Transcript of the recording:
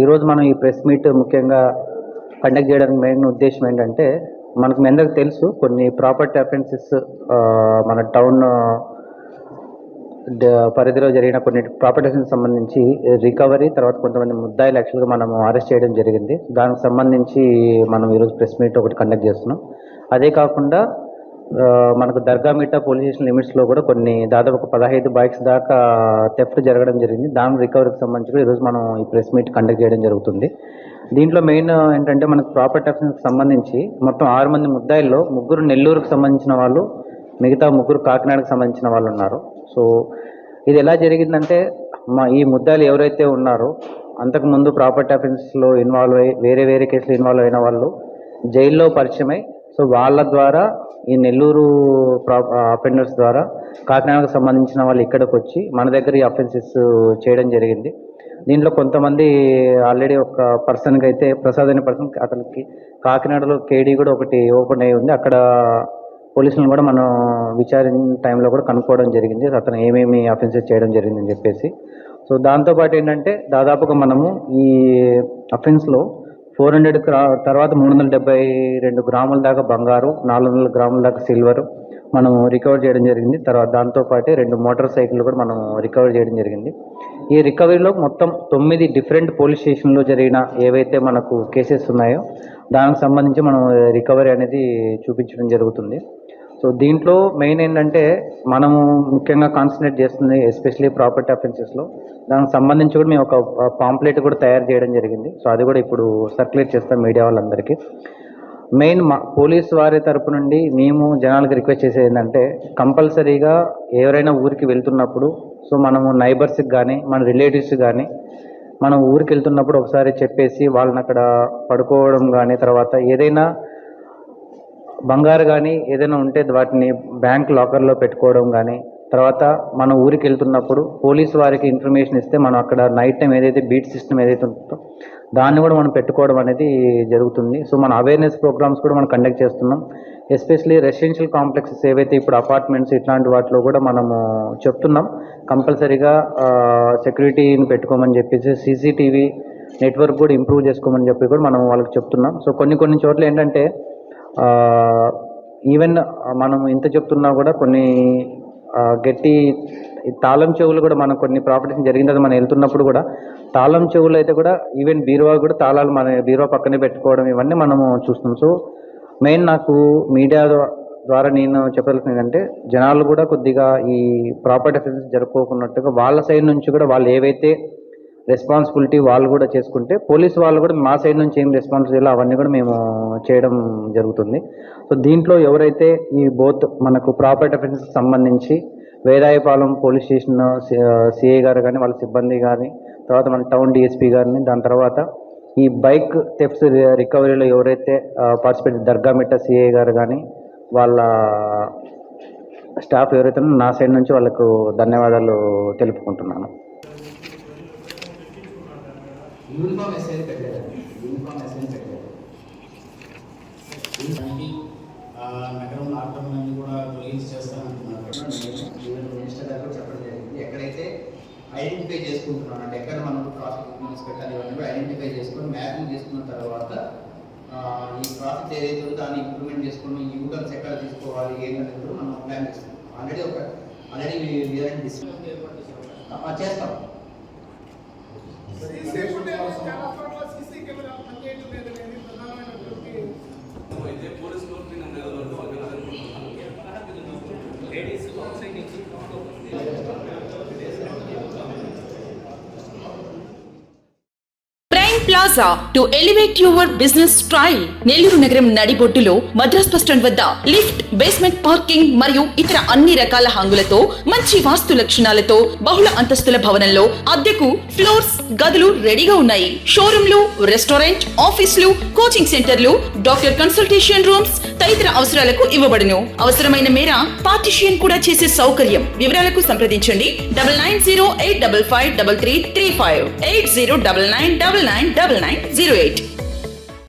ఈరోజు మనం ఈ ప్రెస్ మీట్ ముఖ్యంగా కండక్ట్ చేయడానికి మెయిన్ ఉద్దేశం ఏంటంటే మనకు మీ అందరికి తెలుసు కొన్ని ప్రాపర్టీ అఫెన్సెస్ మన టౌన్ పరిధిలో జరిగిన కొన్ని ప్రాపర్టీ అఫెన్స్ సంబంధించి రికవరీ తర్వాత కొంతమంది ముద్దాయిలు యాక్చువల్గా మనము అరెస్ట్ చేయడం జరిగింది. దానికి సంబంధించి మనం ఈరోజు ప్రెస్ మీట్ ఒకటి కండక్ట్ చేస్తున్నాం. అదే కాకుండా మనకు దర్గామిట్టా పోలీస్ స్టేషన్ లిమిట్స్లో కూడా కొన్ని దాదాపు ఒక పదహైదు బైక్స్ దాకా థెఫ్ట్ జరగడం జరిగింది. దాని రికవరీకి సంబంధించి కూడా ఈరోజు మనం ఈ ప్రెస్ మీట్ కండక్ట్ చేయడం జరుగుతుంది. దీంట్లో మెయిన్ ఏంటంటే మనకు ప్రాపర్టీ అఫెన్స్కి సంబంధించి మొత్తం ఆరు మంది ముద్దాయిల్లో ముగ్గురు నెల్లూరుకు సంబంధించిన వాళ్ళు మిగతా ముగ్గురు కాకినాడకు సంబంధించిన వాళ్ళు ఉన్నారు. సో ఇది ఎలా జరిగిందంటే మా ఈ ముద్దాయిలు ఎవరైతే ఉన్నారో అంతకుముందు ప్రాపర్టీ అఫెన్స్లో ఇన్వాల్వ్ అయ్యి వేరే వేరే కేసులు ఇన్వాల్వ్ అయిన వాళ్ళు జైల్లో పరిచయమై సో వాళ్ళ ద్వారా ఈ నెల్లూరు ప్రా అఫెండర్స్ ద్వారా కాకినాడకు సంబంధించిన వాళ్ళు ఇక్కడికి వచ్చి మన దగ్గర ఈ అఫెన్సెస్ చేయడం జరిగింది. దీంట్లో కొంతమంది ఆల్రెడీ ఒక పర్సన్కి అయితే ప్రసాద్ అనే పర్సన్ అతనికి కాకినాడలో కేడీ కూడా ఒకటి ఓపెన్ అయ్యి ఉంది. అక్కడ పోలీసులను కూడా మనం విచారించిన టైంలో కూడా కనుక్కోవడం జరిగింది. అతను ఏమేమి అఫెన్సెస్ చేయడం జరిగిందని చెప్పేసి. సో దాంతోపాటు ఏంటంటే దాదాపుగా మనము ఈ అఫెన్స్లో ఫోర్ హండ్రెడ్ తర్వాత మూడు వందల డెబ్బై రెండు గ్రాముల దాకా బంగారు నాలుగు వందల గ్రాముల దాకా సిల్వర్ మనం రికవర్ చేయడం జరిగింది. తర్వాత దాంతోపాటు రెండు మోటార్ సైకిల్ కూడా మనం రికవర్ చేయడం జరిగింది. ఈ రికవరీలో మొత్తం తొమ్మిది డిఫరెంట్ పోలీస్ స్టేషన్లో జరిగిన ఏవైతే మనకు కేసెస్ ఉన్నాయో దానికి సంబంధించి మనం రికవరీ అనేది చూపించడం జరుగుతుంది. సో దీంట్లో మెయిన్ ఏంటంటే మనము ముఖ్యంగా కాన్సన్ట్రేట్ చేస్తుంది ఎస్పెషలీ ప్రాపర్టీ అఫెన్సెస్లో దానికి సంబంధించి కూడా మేము ఒక పాంప్లెట్ కూడా తయారు చేయడం జరిగింది. సో అది కూడా ఇప్పుడు సర్క్యులేట్ చేస్తాం మీడియా వాళ్ళందరికీ. మెయిన్ మా పోలీస్ వారి తరపు నుండి మేము జనాలకు రిక్వెస్ట్ చేసేది ఏంటంటే కంపల్సరీగా ఎవరైనా ఊరికి వెళ్తున్నప్పుడు సో మనము నైబర్స్కి కానీ మన రిలేటివ్స్ కానీ మనం ఊరికి వెళ్తున్నప్పుడు ఒకసారి చెప్పేసి వాళ్ళని అక్కడ పడుకోవడం కానీ తర్వాత ఏదైనా బంగారు కానీ ఏదైనా ఉంటే వాటిని బ్యాంక్ లాకర్లో పెట్టుకోవడం కానీ తర్వాత మన ఊరికి వెళ్తున్నప్పుడు పోలీస్ వారికి ఇన్ఫర్మేషన్ ఇస్తే మనం అక్కడ నైట్ టైం ఏదైతే బీట్ సిస్టమ్ ఏదైతే ఉంటుందో దాన్ని కూడా మనం పెట్టుకోవడం అనేది జరుగుతుంది. సో మన అవేర్నెస్ ప్రోగ్రామ్స్ కూడా మనం కండక్ట్ చేస్తున్నాం. ఎస్పెషలీ రెసిడెన్షియల్ కాంప్లెక్సెస్ ఏవైతే ఇప్పుడు అపార్ట్మెంట్స్ ఇట్లాంటి వాటిలో కూడా మనము చెప్తున్నాం కంపల్సరీగా సెక్యూరిటీని పెట్టుకోమని చెప్పేసి సీసీటీవీ నెట్వర్క్ కూడా ఇంప్రూవ్ చేసుకోమని చెప్పి కూడా మనం వాళ్ళకి చెప్తున్నాం. సో కొన్ని కొన్ని చోట్ల ఏంటంటే ఈవెన్ మనం ఇంత చెప్తున్నా కూడా కొన్ని గట్టి తాళం చెవులు కూడా మనం కొన్ని ప్రాపర్టీస్ జరిగిన తర్వాత మనం వెళ్తున్నప్పుడు కూడా తాళం చెవులు అయితే కూడా ఈవెన్ బీరువా కూడా తాళాలు మన బీరువా పక్కనే పెట్టుకోవడం ఇవన్నీ మనము చూస్తున్నాం. సో మెయిన్ నాకు మీడియా ద్వారా నేను చెప్పాల్సింది ఏంటంటే జనాలు కూడా కొద్దిగా ఈ ప్రాపర్టీ జరుపుకోకున్నట్టుగా వాళ్ళ సైడ్ నుంచి కూడా వాళ్ళు ఏవైతే రెస్పాన్సిబిలిటీ వాళ్ళు కూడా చేసుకుంటే పోలీస్ వాళ్ళు కూడా మా సైడ్ నుంచి ఏం రెస్పాన్సిబిలిటీ అవన్నీ కూడా మేము చేయడం జరుగుతుంది. సో దీంట్లో ఎవరైతే ఈ బోత్ మనకు ప్రాపర్టీ అఫెన్స్కి సంబంధించి వేదాయపాలెం పోలీస్ స్టేషన్ సిఐ గారు కానీ వాళ్ళ సిబ్బంది కానీ తర్వాత మన టౌన్ డిఎస్పీ గారిని దాని తర్వాత ఈ బైక్ థెఫ్ట్స్ రికవరీలో ఎవరైతే పార్టిసిపేట్ దర్గామిట్ట సిఐ గారు కానీ వాళ్ళ స్టాఫ్ ఎవరైతే నా సైడ్ నుంచి వాళ్ళకు ధన్యవాదాలు తెలుపుకుంటున్నాను. యూనిఫామ్ ఎస్ఐని పెట్టారు యూనిఫామ్ ఎస్ఐని పెట్టారు ఆ, నగరంలో ఆక్రమణని కూడా తొలగించి చేస్తానంటున్నారు మినిస్టర్ గారు చెప్పడం జరిగింది ఎక్కడైతే ఐడెంటిఫై చేసుకుంటున్నాం అంటే ఎక్కడ మనం ట్రాఫిక్ సిగ్నల్స్ పెట్టాలి ఇవన్నీ ఐడెంటిఫై చేసుకొని మ్యాపింగ్ చేసుకున్న తర్వాత ఈ ట్రాఫిక్ ఏదైతే ఉందో దాన్ని ఇంప్రూవ్మెంట్ చేసుకుని ఈ యూటర్న్స్ ఎక్కడ తీసుకోవాలి ఏంటనేది కూడా మనం ప్లాన్ చేస్తాం ఆల్రెడీ ఒక ఆల్రెడీ చేస్తాం. Se, você puder, eu quero falou assim. Plaza to elevate your business style Nellore నగరం నడిబొడ్డులో మద్రాస్ బస్ స్టాండ్ వద్ద లిఫ్ట్ బేస్మెంట్ పార్కింగ్ మరియు ఇతర అన్ని రకాల హంగులతో మంచి వాస్తు లక్షణాలతో బహుళ అంతస్తుల భవనంలో అద్దెకు ఫ్లోర్స్ గదులు రెడీగా ఉన్నాయి. షోరూంలు రెస్టారెంట్ ఆఫీసులు కోచింగ్ సెంటర్లు డాక్టర్ కన్సల్టేషన్ రూమ్స్ తదితర అవసరాలకు ఇవ్వబడును. అవసరమైన మేర పార్టిషియన్ కూడా చేసే సౌకర్యం. వివరాలకు సంప్రదించండి. Double nine zero eight double five double three three five eight zero double nine double nine double nine zero eight